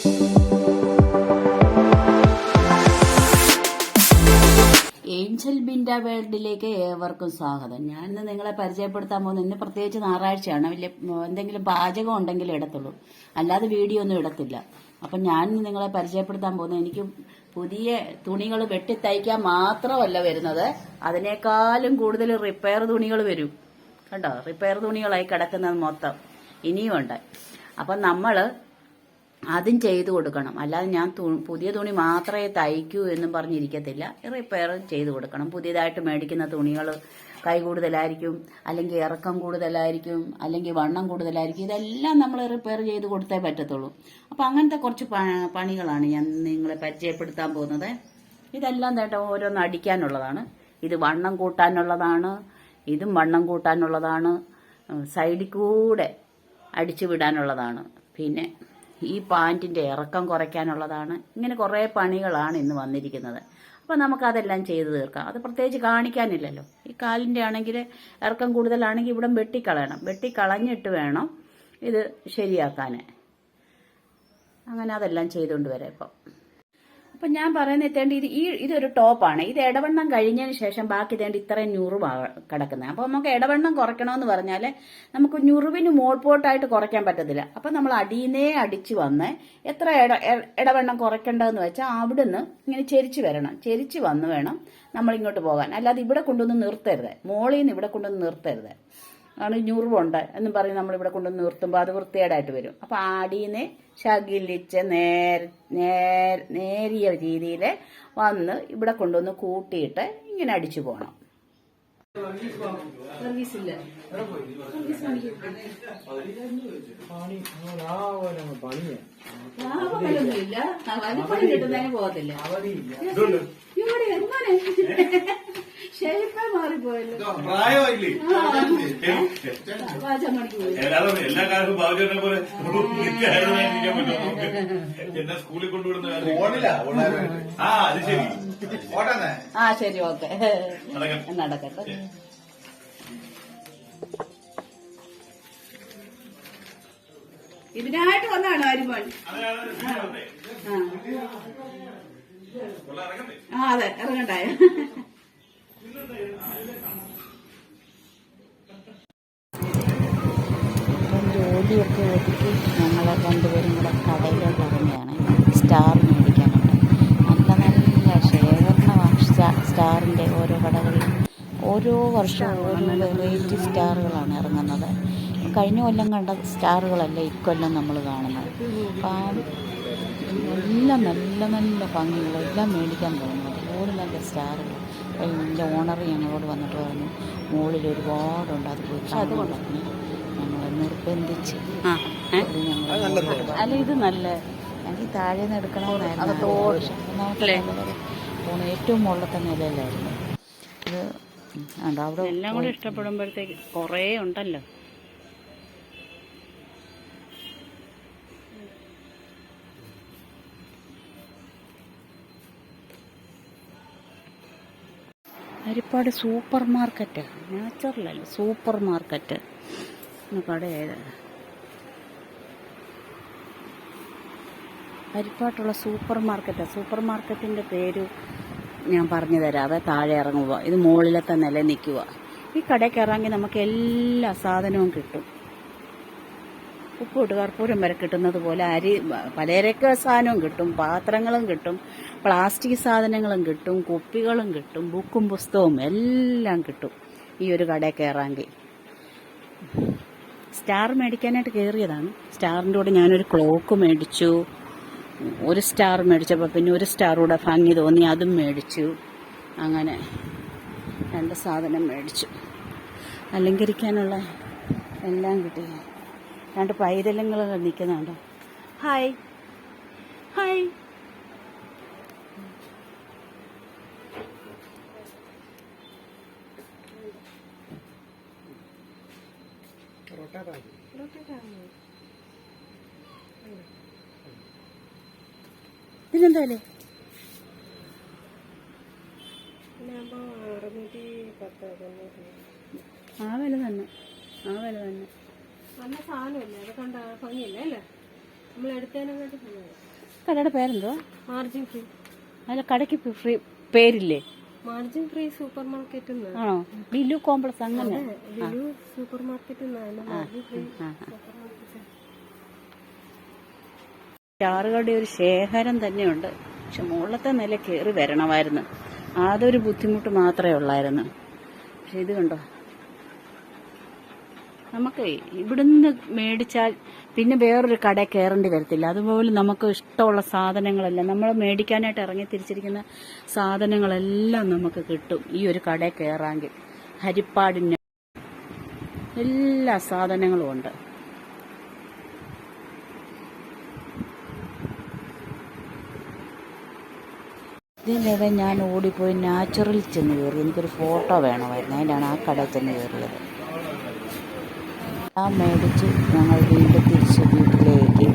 Angel Binda വേൾഡിലേക്ക് ഏവർക്കും സ്വാഗതം. ഞാൻ ഇന്ന് നിങ്ങളെ പരിചയപ്പെടുത്താൻ പോകുന്നത് ഇന്ന് പ്രത്യേകിച്ച് ഞായറാഴ്ചയാണ്. വലിയ എന്തെങ്കിലും പാചകം ഉണ്ടെങ്കിൽ ഇടത്തുള്ളൂ. അല്ലാതെ വീഡിയോ ഒന്നും ഇടത്തില്ല. അപ്പം ഞാൻ നിങ്ങളെ പരിചയപ്പെടുത്താൻ പോകുന്നത് എനിക്ക് പുതിയ തുണികൾ വെട്ടി തയ്ക്കാൻ മാത്രമല്ല വരുന്നത്. അതിനേക്കാളും കൂടുതൽ റിപ്പയർ തുണികൾ വരും. കണ്ടോ? റിപ്പയർ തുണികളായി കിടക്കുന്നത് മൊത്തം. ഇനിയും ഉണ്ട്. അപ്പം നമ്മൾ അതും ചെയ്തു കൊടുക്കണം. അല്ലാതെ ഞാൻ പുതിയ തുണി മാത്രമേ തയ്ക്കൂ എന്നും പറഞ്ഞിരിക്കത്തില്ല. റിപ്പയർ ചെയ്തു കൊടുക്കണം. പുതിയതായിട്ട് മേടിക്കുന്ന തുണികൾ കൈ കൂടുതലായിരിക്കും അല്ലെങ്കിൽ ഇറക്കം കൂടുതലായിരിക്കും അല്ലെങ്കിൽ വണ്ണം കൂടുതലായിരിക്കും. ഇതെല്ലാം നമ്മൾ റിപ്പയർ ചെയ്ത് കൊടുത്തേ പറ്റത്തുള്ളൂ. അപ്പം അങ്ങനത്തെ കുറച്ച് പണികളാണ് ഞാൻ നിങ്ങളെ പരിചയപ്പെടുത്താൻ പോകുന്നത്. ഇതെല്ലാം തേട്ട ഓരോന്ന് അടിക്കാനുള്ളതാണ്. ഇത് വണ്ണം കൂട്ടാനുള്ളതാണ് ഇതും വണ്ണം കൂട്ടാനുള്ളതാണ് സൈഡിൽ കൂടെ അടിച്ചു വിടാനുള്ളതാണ്. പിന്നെ ഈ പാന്റിന്റെ ഇറക്കം കുറയ്ക്കാനുള്ളതാണ്. ഇങ്ങനെ കുറേ പണികളാണ് ഇന്ന് വന്നിരിക്കുന്നത്. അപ്പോൾ നമുക്കതെല്ലാം ചെയ്ത് തീർക്കാം. അത് പ്രത്യേകിച്ച് കാണിക്കാനില്ലല്ലോ. ഈ കാലിന്റെ ആണെങ്കിൽ ഇറക്കം കൂടുതലാണെങ്കിൽ ഇവിടെ വെട്ടിക്കളയണം. വെട്ടിക്കളഞ്ഞിട്ട് വേണം ഇത് ശരിയാക്കാൻ അങ്ങനെ അതെല്ലാം ചെയ്തുകൊണ്ട് വരാം ഇപ്പം. അപ്പം ഞാൻ പറയുന്ന എത്തേണ്ട ഇത് ഈ ഇതൊരു ടോപ്പാണ്. ഇത് ഇടവണ്ണം കഴിഞ്ഞതിന് ശേഷം ബാക്കി ഇതേണ്ട ഇത്രയും ഞുറിവാണ് കിടക്കുന്നത് അപ്പൊ നമുക്ക് ഇടവണ്ണം കുറയ്ക്കണമെന്ന് പറഞ്ഞാൽ നമുക്ക് ഞുറിവിന് മോൾപോട്ടായിട്ട് കുറയ്ക്കാൻ പറ്റത്തില്ല. അപ്പൊ നമ്മൾ അടിയിന്നേ അടിച്ചു വന്ന് എത്ര ഇട ഇടവണ്ണം കുറയ്ക്കേണ്ടതെന്ന് വെച്ചാൽ അവിടുന്ന് ഇങ്ങനെ ചെരിച്ച് വരണം. ചെരിച്ച് വന്ന് വേണം നമ്മൾ ഇങ്ങോട്ട് പോകാൻ. അല്ലാതെ ഇവിടെ കൊണ്ടുവന്ന് നിർത്തരുത്. മോളിൽ നിന്ന് ഇവിടെ കൊണ്ടുവന്ന് നിർത്തരുത്. ആണ് ഞുറുവുണ്ട് എന്നും പറഞ്ഞ് നമ്മളിവിടെ കൊണ്ട് നിർത്തുമ്പോൾ അത് വൃത്തികേടായിട്ട് വരും അപ്പം ആടീന്ന് ശകിലിച്ച് നേര നേര നേരിയ രീതിയിൽ വന്ന് ഇവിടെ കൊണ്ടുവന്ന് കൂട്ടിയിട്ട് ഇങ്ങനെ അടിച്ചു പോകണം പണി രാവിലെ പണിയാ ലാഭമൊന്നുമില്ല വലിപ്പണി കിട്ടുന്നതിന് പോകത്തില്ല ഇവിടെ എങ്ങനെ ഷേപ്പേ മാറിപ്പോയല്ലോ. പ്രായമായില്ലേ? വാചമണിക്ക് പോയി ഏതായാലും എല്ലാ കാലത്തും ബാബുചേട്ടനെ പോലെ പറ്റുമോ നമുക്ക്? എന്നെ സ്കൂളിൽ കൊണ്ടുവിടുന്ന കാര്യം ആ അത് ശരി. ആ ശരി ഓക്കെ. നടക്കട്ടെ. നടക്കട്ടെ ഇതിനായിട്ട് വന്നാണ് അരിമോൻ? ആ. ആ അതെ ഇറങ്ങണ്ടായ? ജോലിയൊക്കെ ഒതുക്കി ഞങ്ങൾ രണ്ടുപേരും കൂടെ കടയിലോട്ട് ഇറങ്ങിയാണ് സ്റ്റാർ മേടിക്കാനുണ്ട്. നല്ല നല്ല ശേഖരണമാണ് സ്റ്റാറിന്റെ ഓരോ കടകളിൽ ഓരോ വർഷവും ഓരോ വെറൈറ്റി സ്റ്റാറുകളാണ് ഇറങ്ങുന്നത്. കഴിഞ്ഞ കൊല്ലം കണ്ട സ്റ്റാറുകളല്ല ഇക്കൊല്ലം നമ്മൾ കാണുന്നത്. അപ്പം എല്ലാം നല്ല നല്ല ഭംഗികളെല്ലാം മേടിക്കാൻ തോന്നുന്നു അതുപോലെ നല്ല സ്റ്റാറുകൾ. അതിന്റെ ഓണർ ഞങ്ങളോട് വന്നിട്ട് പറഞ്ഞു മുകളിൽ ഒരുപാടുണ്ട് അത് പോയി അതുകൊണ്ടാണ് നിർബന്ധിച്ച്. അല്ല ഇത് നല്ല? എനിക്ക് താഴെ നിന്ന് എടുക്കണമെന്നായിരുന്നു ഏറ്റവും മുകളിലത്തെ നിലയിലായിരുന്നു. ഇത് അവിടെ എല്ലാം കൂടെ ഇഷ്ടപ്പെടുമ്പോഴത്തേക്ക് കുറേ ഉണ്ടല്ലോ. ഹരിപ്പാട് സൂപ്പർ മാർക്കറ്റ് നാച്ചുറലല്ല സൂപ്പർ മാർക്കറ്റ് കട ഏത് ഹരിപ്പാട്ടുള്ള സൂപ്പർ മാർക്കറ്റ് സൂപ്പർ മാർക്കറ്റിന്റെ പേര് ഞാൻ പറഞ്ഞു തരാവേ താഴെ ഇറങ്ങുക ഇത് മുകളിലത്തെ നില നിൽക്കുക ഈ കടയ്ക്ക് ഇറങ്ങി നമുക്ക് എല്ലാ സാധനവും കിട്ടും. ഉപ്പോട്ട് കർപ്പൂരം വരെ കിട്ടുന്നത് പോലെ അരി പലചരക്ക് സാധനവും കിട്ടും പാത്രങ്ങളും കിട്ടും പ്ലാസ്റ്റിക് സാധനങ്ങളും കിട്ടും കുപ്പികളും കിട്ടും ബുക്കും പുസ്തകവും എല്ലാം കിട്ടും ഈ ഒരു കടയിൽ കയറാമെങ്കിൽ. സ്റ്റാർ മേടിക്കാനായിട്ട് കയറിയതാണ് സ്റ്റാറിന്റെ കൂടെ ഞാനൊരു ക്ലോക്ക് മേടിച്ചു. ഒരു സ്റ്റാർ മേടിച്ചപ്പോൾ പിന്നെ ഒരു സ്റ്റാർ കൂടെ ഭംഗി തോന്നി അതും മേടിച്ചു. അങ്ങനെ രണ്ട് സാധനം മേടിച്ചു. അലങ്കരിക്കാനുള്ള എല്ലാം കിട്ടി. രണ്ട് പൈതലങ്ങൾ നിൽക്കുന്നുണ്ടോ. ഹായ് ഹായ് ഇതിനെന്തായാലേ ആ വില തന്നെ. ആ വില തന്നെ. നല്ല സാധനമല്ലേ? അത് കണ്ട ഭംഗിയല്ലേ അല്ലേ? കടയുടെ പേരെന്തോ ഫ്രീ അതിലെ കടയ്ക്ക് ഫ്രീ പേരില്ലേ? മാർജിൻ ഫ്രീ സൂപ്പർ മാർക്കറ്റ് ആണോ? ബിലു കോംപ്ലക്സ് അങ്ങനെ. Lulu super market. ചാറുകളുടെ ഒരു ശേഖരം തന്നെയുണ്ട്. പക്ഷെ മുകളിലത്തെ നില കയറി വരണമായിരുന്നു. അതൊരു ബുദ്ധിമുട്ട് മാത്രമേ ഉള്ളായിരുന്നു. പക്ഷെ ഇത് കണ്ടോ? നമുക്ക് ഇവിടുന്ന് മേടിച്ചാൽ പിന്നെ വേറൊരു കടയിൽ കയറേണ്ടി വരത്തില്ല. അതുപോലെ നമുക്ക് ഇഷ്ടമുള്ള സാധനങ്ങളെല്ലാം നമ്മൾ മേടിക്കാനായിട്ട് ഇറങ്ങി തിരിച്ചിരിക്കുന്ന സാധനങ്ങളെല്ലാം നമുക്ക് കിട്ടും ഈ ഒരു കടയിൽ കയറാമെങ്കിൽ ഹരിപ്പാടിന് എല്ലാ സാധനങ്ങളും ഉണ്ട്. ഇതിനിടെ ഞാൻ ഓടിപ്പോയി നാച്ചുറൽ ചെന്ന് കയറി. എനിക്കൊരു ഫോട്ടോ വേണമായിരുന്നു. അതിനാണ് ആ കടയിൽ ചെന്ന് കയറിയത്. ആ മേടിച്ച് ഞങ്ങൾ വീണ്ടും തിരിച്ച് വീട്ടിലേക്ക്